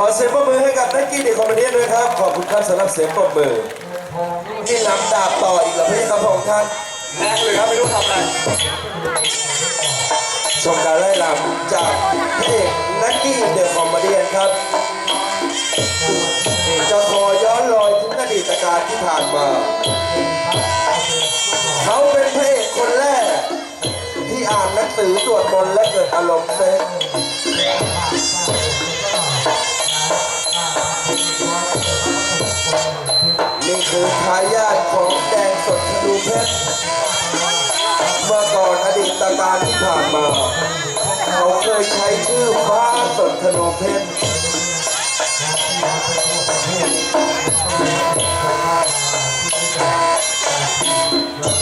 ขอเสียงปรบมือให้กับนักกีฬาคอมเมดี้ด้วยครับ ขอบคุณครับสำหรับเสียงปรบมือนี่นำดาบต่ออีกเหรอพี่ครับพระองค์ท่านแรงเลยครับไม่รู้ทำอะไรชมการไล่ลำจากพระเอกนักกีเดอะคอมเมดี้ครับจะขอย้อนรอยถึงอดีตการที่ผ่านมา เขาเป็นพระเอกคนแรก ที่อ่านหนังสือสวดมนต์และเกิดอารมณ์เซ็ก คือทายาทของแดงสดธนูเพชรเมื่อก่อนอดีตการที่ผ่านมา เขาเคยใช้ชื่อฟ้าสดธนูเพชร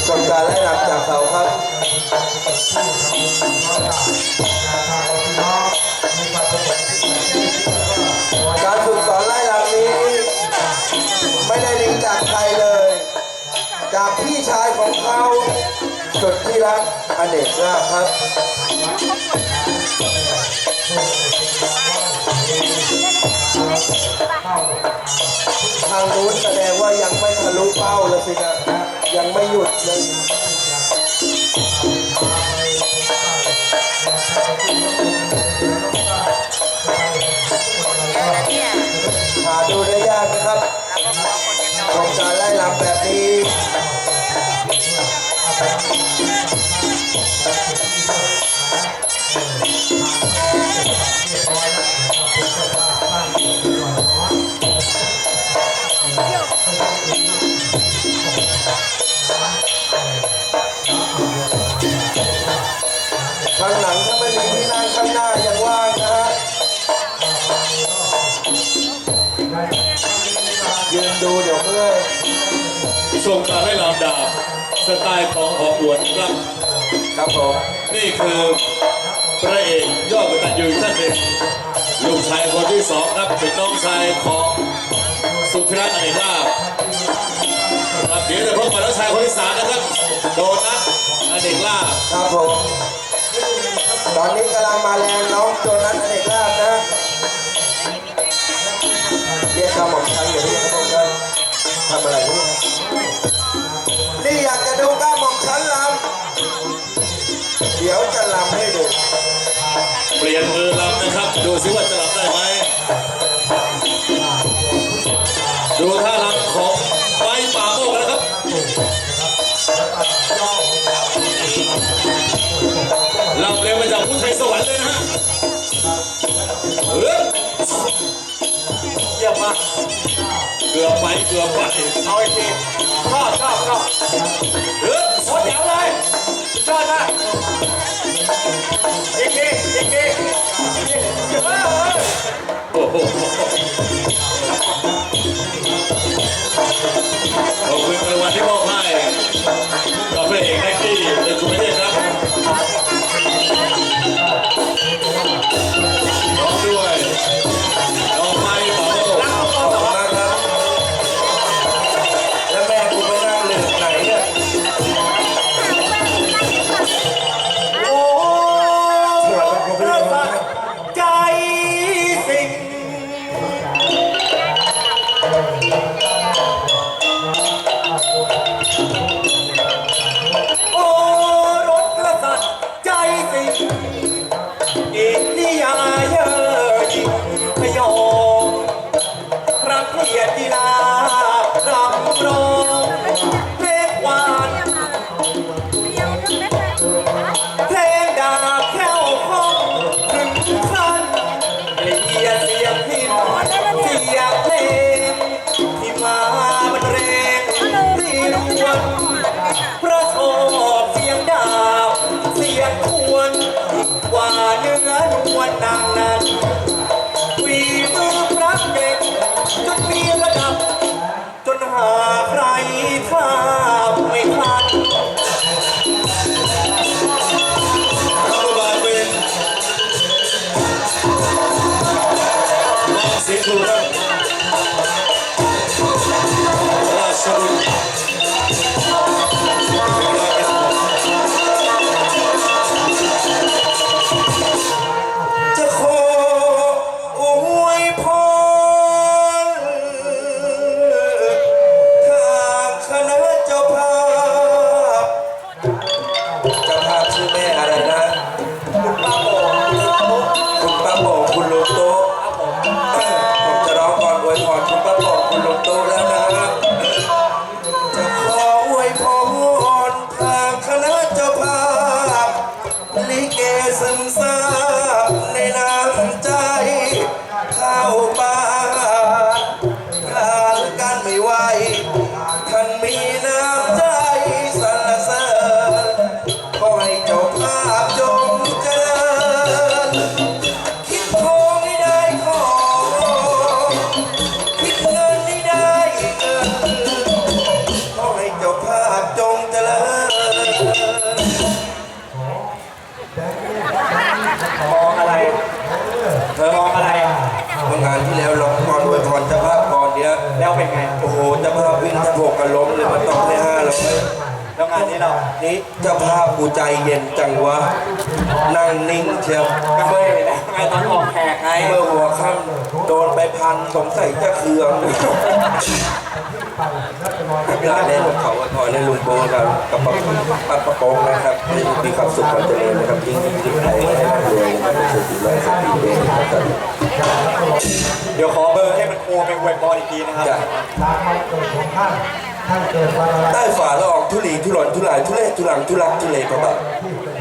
ชมการไล่รำจากเขาครับ จากใครเลย จากพี่ชายของเขาสุดที่รักอเนกราชครับ ทางนู้นแสดงว่ายังไม่ทะลุเป้าแล้วสินะยังไม่หยุดเลยหาดูได้ยากนะครับ ของการไล่ลำแบบนี้ ดาบสไตล์ของหอบวนครับ ครับผมนี่คือพระเอกยอดกตัญญูอีกท่านหนึ่งลูกชายคนที่สองครับเป็นน้องชายของสุธิรัตน์อเนกลาภครับเดี๋ยวจะพบกับน้องชายคนที่สามนะครับโดนัทอเนกลาภครับผมตอนนี้กำลังมาแรงน้องโจนัสอเนกลาบนะเรียกคำบอกชันเดี๋ยวนี้ครับผมกันทำอะไรนี่นี่ ยนมือลำนะครับ ดูซิว่าจะลำได้ไหม ดูท่าลำของไม้ป่าโมกนะครับ ลำเร็วมาจากพุทธไทยสวรรค์เลยนะฮะเฮ้ยเยี่ยมมากเกือบไปเกือบไปเอาอีกทีชอบชอบชอบเฮ้ยโคตรแจ๋วเลยสุดยอดมา ขอบคุณรางวัลที่มอบให้กับพระเอกนักกี้ในคุณไม่ได้ครับานกันไม่ไหวท่านมีน้ำใจสรรเสริญขอให้เจ้าภาพจงเจริญคิดทองให้ได้ของคิดเงินให้ได้เงินขอให้เจ้าภาพจงเจริญมองอะไร เธอมองอะไรเมื่องานที่แล้ว ไงโอ้โหเจ้าภาพวิ่ทั้งหกกันล้มเลยมาต้องได้ห้าร้อยแล้วงานนี้เรานี่เจ้าภาพกูใจเย็นจังวะนั่งนิ่งเชียวก็ไม่ ไงตอนออกแขกไงเมื่อหัวค่ำโดนไปพันสงสัยจะเคืองลาเล่นของเขาอวยพรให้ลุงโบกับกับปักปักกระโปรงนะครับให้มีความสุขความเจริญนะครับยิ่งยิ่งใครให้ร่ำรวยนะครับเป็นสุขีร้อยสักปีเองนะครับเดี๋ยวขอเบอร์ให้มันโทรไปอวยพรอีกทีนะครับจะตามวันเกิดของท่านท่านเกิดวันอะไรใต้ฝาละอองทุลีทุรนทุรายทุเรศทุลังทุลักทุเลพระบาท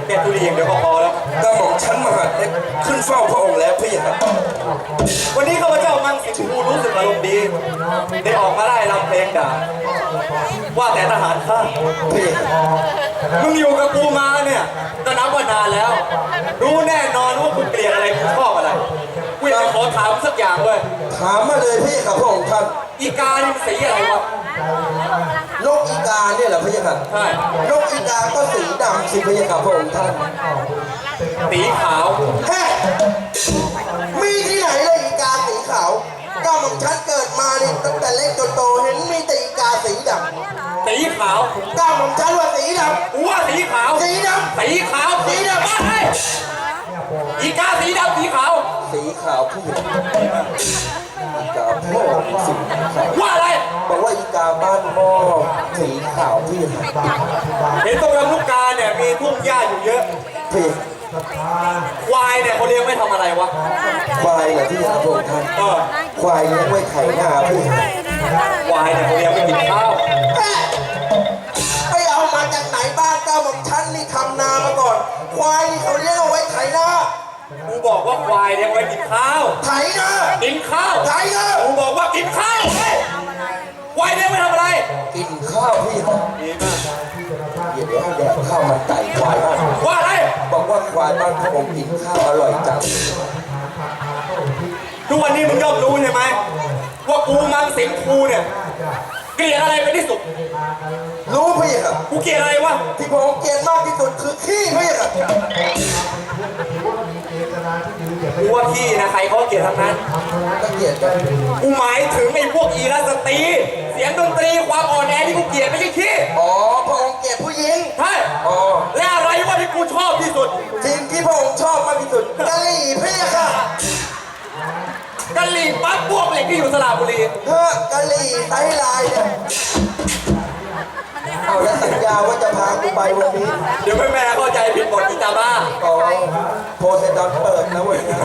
เก็บทุเรียนเดี๋ยวก็พอแล้วก็หม่อมชั้นมหาดเล็กขึ้นเฝ้าพระองค์แล้วพี่ครับวันนี้ข้าพเจ้ามังสินทูรู้สึกอารมณ์ดี ได้ออกมาไล่รำเพลงด่า ว่าแต่ทหารข้าพี่ครับมึงอยู่กับกูมาเนี่ยก็นับว่านานแล้ว รู้แน่นอนว่ากูเกลียดอะไรกูชอบอะไรกูอยากจะขอถามสักอย่างเว้ยถามมาเลยพี่ครับพระองค์ท่านอีกานี่มันสีอะไรวะนกอีกาเนี่ยเหรอพี่ครับใช่นกอีกาก็สีดำสิพี่ครับพระองค์ท่านสีขาวแฮ่มีที่ไหนเลย ขาวก้าหม่อมชั้นว่าสีดกูว่าสีขาวำสีดำสีขาวสีดำเฮ้ยอีกาสีดำสีขาว สีขาวพี่อีกาพ่อสีขาวว่าอะไรบอกว่าอีกาบ้านหม้อสีขาวพี่ครับเห็นตรงลำลูกกาเนี่ยมีทุ่งหญ้าอยู่เยอะพี่ควายเนี่ยเขาเลี้ยงไม่ทำอะไรวะ ควายเหรอพี่ครับพระองค์ท่านเออควายเลี้ยงไว้ไถนาพี่ควายเนี่ยเขาเลี้ยงไม่กินข้าว ทำนามาก่อน ควายนี่เขาเลี้ยงเอาไว้ไถนากูบอกว่าควายเลี้ยงไว้กินข้าว ไถนากินข้าว ไถนากูบอกว่ากินข้าวเฮ้ยควายเลี้ยงไม่ทำอะไร กินข้าวพี่ครับดีมากเดี๋ยวให้แดกข้าวมันไก่ควายบ้านว่าอะไร บอกว่าควายบ้านพระองค์กินข้าวอร่อยจังทุกวันนี้มึงย่อมรู้ใช่ไหมว่ากูมังสิงคูเนี่ย เกลียดอะไรเป็นที่สุด รู้พี่ครับกูเกลียดอะไรวะ ที่ผมเกลียดมากที่สุดคือขี้พี่ครับกูว่าพี่นะใครเขาก็เกลียดทั้งนั้น ก็เกลียดกันกูหมายถึงไอ้พวกอีรัสตรีเสียงดนตรีความอ่อนแอที่กูเกลียดไม่ใช่ขี้อ๋อพระองค์เกลียดผู้หญิงใช่อ๋อและอะไรวะที่กูชอบที่สุด สิ่งที่พระองค์ชอบมากที่สุดกะหรี่พี่ค่ะ กะหรี่ปั๊บพวกเหล็กที่อยู่สระบุรี เฮ้อกะหรี่ไตลายเนี่ยเอาแล้วสัญญาว่าจะพากูไปวันนี้เดี๋ยวแม่แม่ๆเข้าใจผิดหมดที่ตาบ้าอ๋อโพไซดอนเปิดนะวันนี้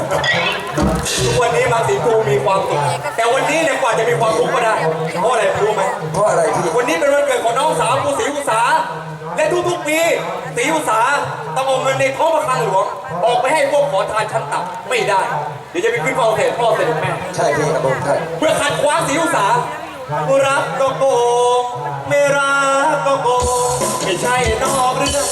ทุกวันนี้บางสีกูมีความสุขแต่วันนี้เนี่ยกว่าจะมีความสุขก็ได้เพราะอะไรรู้ไหมเพราะอะไรพี่วันนี้เป็นวันเกิดของน้องสาวกูศรีอุตสา และทุกๆปีสีอุตสาต้องเอาเงินในท้องพระคลังหลวง ออกไปให้พวกขอทานชั้นต่ำไม่ได้ เดี๋ยวจะไปขึ้นฟ้าเสด็พ่อเสด็จแม่ ใช่พี่ครับผมใช่เพื่อขัดขวางสีอุตสารักก็โกงไม่รักก็โกงไม่ใช่นอกเรื่อง